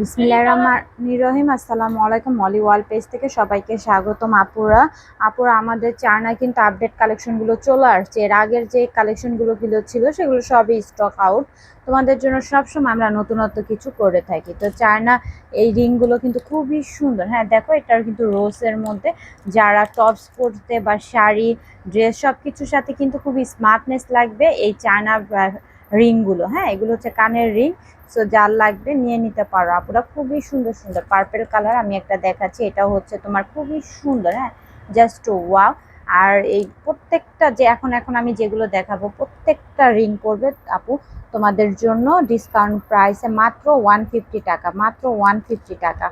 বিসমিল্লাহ রহমান রহিম। আসসালামু আলাইকুম, মলি ওয়াল পেজ থেকে সবাইকে স্বাগতম আপুরা। আপুরা, আমাদের চায়নায় কিন্তু আপডেট কালেকশনগুলো চলে আসছে। এর আগের যে কালেকশনগুলো গুলো ছিল, সেগুলো সবই স্টক আউট তোমাদের জন্য সবসময় আমরা নতুনত্ব কিছু করে থাকি। তো চায়না এই রিংগুলো কিন্তু খুবই সুন্দর। হ্যাঁ দেখো, এটার কিন্তু রোসের মধ্যে যারা টপস পরতে বা শাড়ি ড্রেস সব কিছুর সাথে কিন্তু খুবই স্মার্টনেস লাগবে। এই চায়না রিংগুলো হ্যাঁ? এগুলো হচ্ছে কানের রিং। সো যার লাগবে নিয়ে নিতে পারো আপুরা। খুবই সুন্দর সুন্দর। পার্পেল কালার আমি একটা দেখাচ্ছি। এটা হচ্ছে তোমার খুবই সুন্দর হ্যাঁ? জাস্ট ওয়াও আর এই প্রত্যেকটা যে এখন এখন আমি যেগুলো দেখাবো, প্রত্যেকটা রিং করবে আপু তোমাদের জন্য ডিসকাউন্ট প্রাইসে মাত্র ওয়ান ফিফটি টাকা, মাত্র ওয়ান ফিফটি টাকা।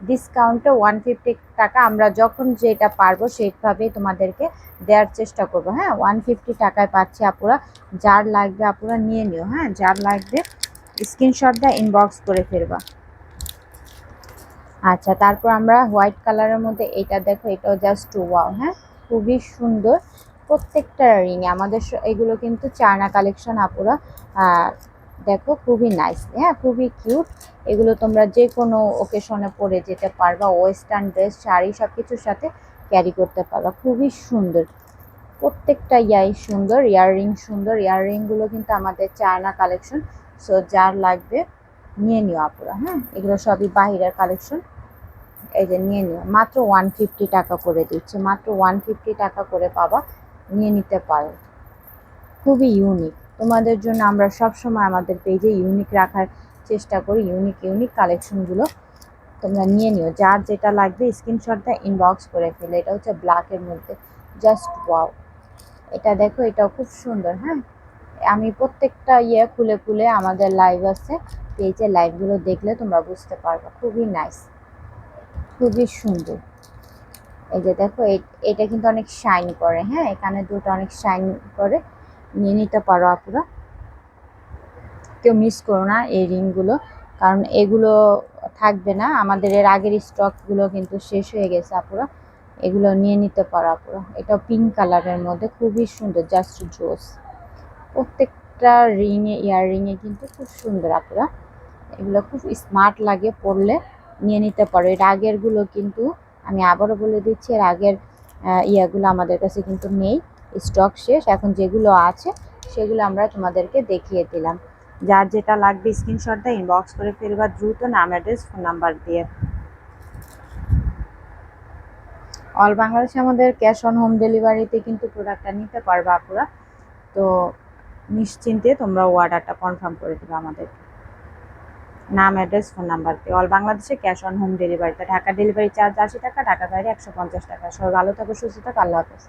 ডিসকাউন্টে ওয়ান ফিফটি টাকা আমরা যখন যেটা পারব সেইভাবেই তোমাদেরকে দেওয়ার চেষ্টা করব। হ্যাঁ ওয়ান ফিফটি টাকায় পাচ্ছি আপুরা। যার লাগবে আপুরা নিয়ে নিও। হ্যাঁ যার লাগবে স্ক্রিনশট দিয়ে ইনবক্স করে ফেলবা। আচ্ছা তারপর আমরা হোয়াইট কালারের মধ্যে এটা দেখো, এটাও জাস্ট ওয়াও হ্যাঁ খুবই সুন্দর। প্রত্যেকটা রিং আমাদের এগুলো কিন্তু চায়না কালেকশন আপুরা দেখো, খুবই নাইস হ্যাঁ খুবই কিউট এগুলো তোমরা যে কোনো ওকেশনে পরে যেতে পারবা ওয়েস্টার্ন ড্রেস শাড়ি সব কিছুর সাথে ক্যারি করতে পারবা। খুবই সুন্দর, প্রত্যেকটা ইয়াই সুন্দর ইয়াররিং সুন্দর। ইয়াররিংগুলো কিন্তু আমাদের চায়না কালেকশন সো যার লাগবে নিয়ে নিও আপুরা হ্যাঁ? এগুলো সবই বাহিরের কালেকশন এই যে নিয়ে নিও। মাত্র ওয়ান ফিফটি টাকা করে দিচ্ছে, মাত্র ওয়ান ফিফটি টাকা করে পাবা, নিয়ে নিতে পারো। খুবই ইউনিক তোমাদের জন্য আমরা সব সময় আমাদের পেজে ইউনিক রাখার চেষ্টা করি ইউনিক ইউনিক কালেকশনগুলো তোমরা নিয়ে নিও। যার যেটা লাগবে স্ক্রিনশটটা ইনবক্স করে ফেলে। এটা হচ্ছে ব্ল্যাকের মধ্যে। জাস্ট ওয়াও এটা দেখো, এটাও খুব সুন্দর হ্যাঁ? আমি প্রত্যেকটা ইয়ে খুলে খুলে আমাদের লাইভ আছে। পেজে লাইভগুলো দেখলে তোমরা বুঝতে পারবে। খুবই নাইস খুবই সুন্দর। এই যে দেখো এটা কিন্তু অনেক শাইন করে হ্যাঁ? এখানে দুটো অনেক শাইন করে। নিয়ে নিতে পারো আপুরা। কেউ মিস করো না এই রিংগুলো, কারণ এগুলো থাকবে না। আমাদের এর আগের স্টকগুলো কিন্তু শেষ হয়ে গেছে আপুরা। এগুলো নিয়ে নিতে পারো আপুরা। এটা পিঙ্ক কালারের মধ্যে, খুবই সুন্দর জাস্ট জোস প্রত্যেকটা রিংয়ে ইয়ার রিংয়ে কিন্তু খুব সুন্দর আপুরা। এগুলো খুব স্মার্ট লাগে পরলে, নিয়ে নিতে পারো। এর আগেরগুলো কিন্তু, আমি আবারও বলে দিচ্ছি, এর আগের ইয়াগুলো আমাদের কাছে কিন্তু নেই। স্টক শেষ, এখন যেগুলো আছে, সেগুলো আমরা তোমাদেরকে দেখিয়ে দিলাম। যার যেটা লাগবে স্ক্রিনশটটা ইনবক্স করে ফেলবা, দ্রুত নাম অ্যাড্রেস ফোন নাম্বার দিয়ে। অল বাংলাদেশে আমাদের ক্যাশ অন হোম ডেলিভারিতে কিন্তু প্রোডাক্টটা নিতে পারবা আপুরা। তো নিশ্চিন্তে তোমরা অর্ডারটা কনফার্ম করে দেবে আমাদের। নাম অ্যাড্রেস ফোন নাম্বার দিয়ে। অল বাংলাদেশে ক্যাশ অন হোম ডেলিভারিতে ঢাকা ডেলিভারি চার্জ আশি টাকা ঢাকা বাইরে একশো পঞ্চাশ টাকা। সব ভালো থাকো, সুস্থ থাকো, আল্লাহ হাফেজ।